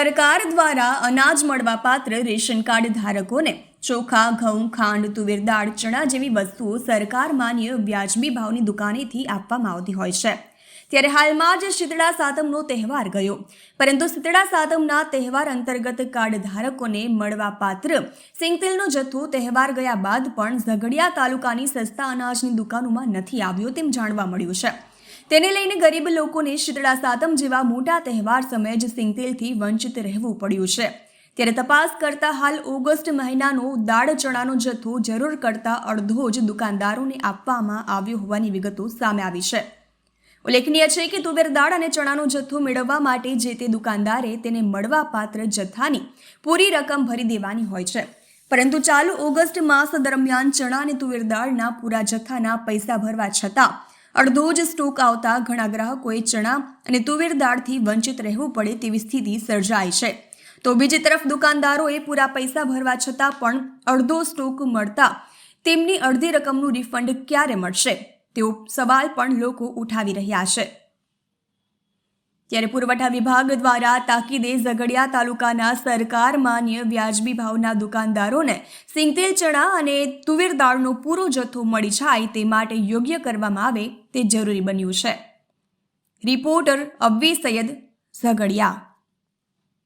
સરકાર દ્વારા અનાજ મળવાપાત્ર રેશન કાર્ડ ધારકોને ચોખા, ઘઉં, ખાંડ, તુવેર, દાળ, ચણા જેવી વસ્તુઓ સરકાર માન્ય વ્યાજબી ભાવની દુકાનેથી આપવામાં આવતી હોય છે. ત્યારે હાલમાં જ શીતળા સાતમનો તહેવાર ગયો. પરંતુ શીતળા સાતમના તહેવાર અંતર્ગત કાર્ડ ધારકોને મળવાપાત્ર સિંગતેલનો જથ્થો તહેવાર ગયા બાદ પણ ઝઘડિયા તાલુકાની સસ્તા અનાજની દુકાનોમાં નથી આવ્યો તેમ જાણવા મળ્યું છે. તેને લઈને ગરીબ લોકોને શીતળા સાતમ જેવા મોટા તહેવાર સમયે જ સિંગતેલથી વંચિત રહેવું પડ્યું છે. ત્યારે તપાસ કરતા હાલ ઓગસ્ટ મહિનાનો દાળ ચણાનો જથ્થો જરૂર કરતા અડધો જ દુકાનદારોને આપવામાં આવ્યો હોવાની વિગતો સામે આવી છે. ઉલ્લેખનીય છે કે તુવેર દાળ અને ચણાનો જથ્થો મેળવવા માટે જે તે દુકાનદારે તેને મળવાપાત્ર જથ્થાની પૂરી રકમ ભરી દેવાની હોય છે. પરંતુ ચાલુ ઓગસ્ટ માસ દરમિયાન ચણા અને તુવેર દાળના પૂરા જથ્થાના પૈસા ભરવા છતાં અડધો જ સ્ટોક આવતા ઘણા ગ્રાહકોએ ચણા અને તુવેર દાળથી વંચિત રહેવું પડે તેવી સ્થિતિ સર્જાઈ છે. તો બીજી તરફ દુકાનદારોએ પૂરા પૈસા ભરવા છતાં પણ અડધો સ્ટોક મળતા તેમની અડધી રકમનું રિફંડ ક્યારે મળશે? તેવો સવાલ પણ લોકો ઉઠાવી રહ્યા છે. ત્યારે પુરવઠા વિભાગ દ્વારા તાકીદે ઝઘડિયા તાલુકાના સરકાર માન્ય વ્યાજબી ભાવના દુકાનદારોને સિંગતેલ ચણા અને તુવેર દાળનો પૂરો જથ્થો મળી જાય તે માટે યોગ્ય કરવામાં આવે તે જરૂરી બન્યું છે. રિપોર્ટર અબ્વી સૈયદ ઝઘડિયા